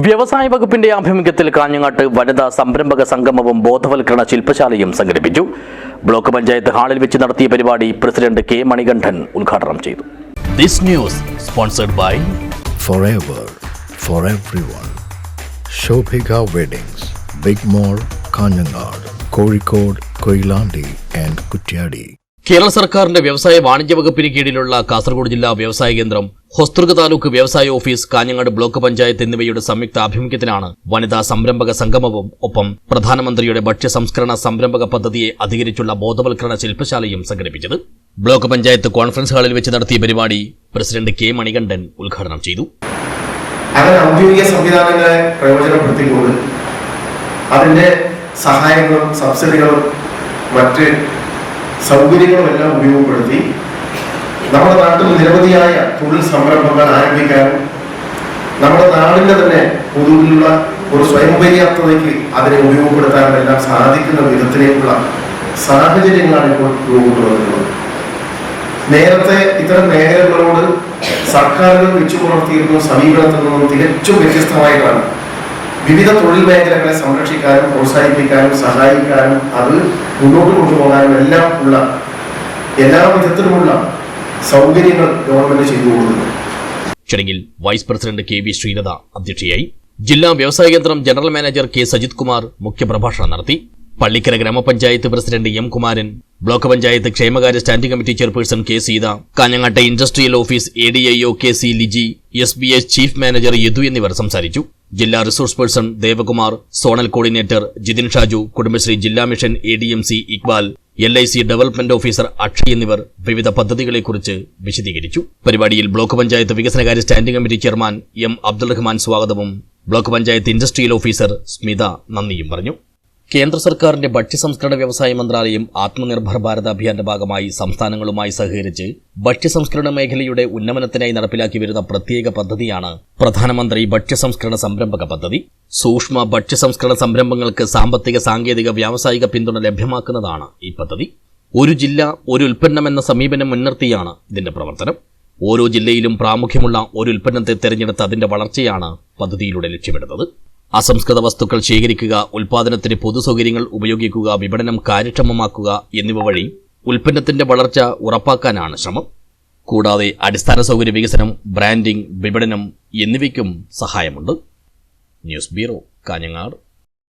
വ്യവസായ വകുപ്പിന്റെ ആഭിമുഖ്യത്തിൽ കാഞ്ഞങ്ങാട്ട് വനിതാ സംരംഭക സംഗമവും ബോധവൽക്കരണ ശില്പശാലയും സംഘടിപ്പിച്ചു ബ്ലോക്ക് പഞ്ചായത്ത് ഹാളിൽ വെച്ച് നടത്തിയ പരിപാടി പ്രസിഡന്റ് കെ മണികണ്ഠൻ ഉദ്ഘാടനം ചെയ്തു this news sponsored by for everyone. Shobhika weddings big Mall, Kanhangad Kozhikode Koilandi and Kutyadi. Kerala സർക്കാരിന്റെ വ്യവസായ വാണിജ്യ വകുപ്പിന് കീഴിലുള്ള കാസർഗോഡ് ജില്ലാ വ്യവസായ കേന്ദ്രം ഹൊസ്തൃക താലൂക്ക് വ്യവസായ ഓഫീസ് കാഞ്ഞങ്ങാട് ബ്ലോക്ക് പഞ്ചായത്ത് എന്നിവയുടെ സംയുക്ത ആഭിമുഖ്യത്തിലാണ് വനിതാ സംരംഭക സംഗമവും. ഒപ്പം പ്രധാനമന്ത്രിയുടെ ഭക്ഷ്യ സംസ്കരണ സംരംഭക പദ്ധതിയെ അധികരിച്ചുള്ള ബോധവൽക്കരണ ശില്പശാലയും സംഘടിപ്പിച്ചത്. ബ്ലോക്ക് പഞ്ചായത്ത് കോൺഫറൻസ് ഹാളിൽ വെച്ച് നടത്തിയ പരിപാടി പ്രസിഡന്റ് കെ മണികണ്ഠൻ ഉദ്ഘാടനം ചെയ്തു. സംവിധാനങ്ങളെ പ്രയോജനപ്പെടുത്തിക്കൊണ്ട് അതിന്റെ സഹായങ്ങളും സബ്സിഡികളും മറ്റ് സൗകര്യങ്ങളും എല്ലാം ഉപയോഗപ്പെടുത്തി നമ്മുടെ നാട്ടിൽ നിരവധിയായ തൊഴിൽ സംരംഭങ്ങൾ ആരംഭിക്കാനും നമ്മുടെ നാടിന്റെ തന്നെ പൊതുവിലുള്ള ഒരു സ്വയം പര്യാപ്തതയ്ക്ക് അതിനെ ഉപയോഗപ്പെടുത്താനും എല്ലാം സാധിക്കുന്ന വിധത്തിലേക്കുള്ള സാഹചര്യങ്ങളാണ് ഇപ്പോൾ രൂപപ്പെട്ടു വന്നിട്ടുള്ളത് നേരത്തെ ഇത്തരം മേഖലകളോട് സർക്കാരുകൾ വെച്ചു പുലർത്തിയിരുന്ന സമീപനത്തിൽ നിന്നും തികച്ചും വ്യത്യസ്തമായിട്ടാണ് വിവിധ തൊഴിൽ മേഖലകളെ സംരക്ഷിക്കാനും പ്രോത്സാഹിപ്പിക്കാനും സഹായിക്കാനും അത് മുന്നോട്ട് കൊണ്ടുപോകാനും എല്ലാം ഉള്ള എല്ലാ വിധത്തിലുമുള്ള സൗകര്യങ്ങൾ ഗവൺമെന്റ് ചെയ്തു കൊടുക്കുന്നു. ചടങ്ങിൽ vice president K V Sreelatha അധ്യക്ഷയായി ജില്ലാ വ്യവസായ കേന്ദ്രം general manager K Sajith Kumar മുഖ്യപ്രഭാഷണം നടത്തി. പള്ളിക്കര ഗ്രാമപഞ്ചായത്ത് president M Kumaran block panchayat ക്ഷേമകാര്യ standing committee chairperson K Seetha കാഞ്ഞങ്ങാട്ടെ industrial office A D I O K C Liji S B S chief manager Yadu എന്നിവർ സംസാരിച്ചു. ജില്ലാ resource person Devakumar zonal coordinator Jithin Shaju Kudumbashree ജില്ലാ mission A D M C Iqbal L I C development officer Akshay എന്നിവർ വിവിധ പദ്ധതികളെക്കുറിച്ച് വിശദീകരിച്ചു. പരിപാടിയിൽ block panchayat വികസനകാര്യ standing committee chairman M Abdul Rahman സ്വാഗതവും block panchayat industrial officer Smitha നന്ദിയും പറഞ്ഞു. കേന്ദ്ര സർക്കാരിന്റെ ഭക്ഷ്യസംസ്കരണ വ്യവസായ മന്ത്രാലയം ആത്മനിർഭർ ഭാരത് അഭിയാന്റെ ഭാഗമായി സംസ്ഥാനങ്ങളുമായി സഹകരിച്ച് ഭക്ഷ്യസംസ്കരണ മേഖലയുടെ ഉന്നമനത്തിനായി നടപ്പിലാക്കി വരുന്ന പ്രത്യേക പദ്ധതിയാണ് പ്രധാനമന്ത്രി ഭക്ഷ്യസംസ്കരണ സംരംഭക പദ്ധതി. സൂക്ഷ്മ ഭക്ഷ്യസംസ്കരണ സംരംഭങ്ങൾക്ക് സാമ്പത്തിക സാങ്കേതിക വ്യാവസായിക പിന്തുണ ലഭ്യമാക്കുന്നതാണ് ഈ പദ്ധതി. ഒരു ജില്ല ഒരു ഉൽപ്പന്നം എന്ന സമീപനം മുൻനിർത്തിയാണ് ഇതിന്റെ പ്രവർത്തനം. ഓരോ ജില്ലയിലും പ്രാമുഖ്യമുള്ള ഒരു ഉൽപ്പന്നത്തെ തിരഞ്ഞെടുത്ത് അതിന്റെ വളർച്ചയാണ് പദ്ധതിയിലൂടെ ലക്ഷ്യമിടുന്നത്. അസംസ്കൃത വസ്തുക്കൾ ശേഖരിക്കുക ഉൽപാദനത്തിന് പൊതുസൗകര്യങ്ങൾ ഉപയോഗിക്കുക വിപണനം കാര്യക്ഷമമാക്കുക എന്നിവ വഴി ഉൽപ്പന്നത്തിന്റെ വളർച്ച ഉറപ്പാക്കാനാണ് ശ്രമം. കൂടാതെ അടിസ്ഥാന സൗകര്യ വികസനം ബ്രാൻഡിംഗ് വിപണനം എന്നിവയ്ക്കും സഹായമുണ്ട്. News bureau Kanhangad.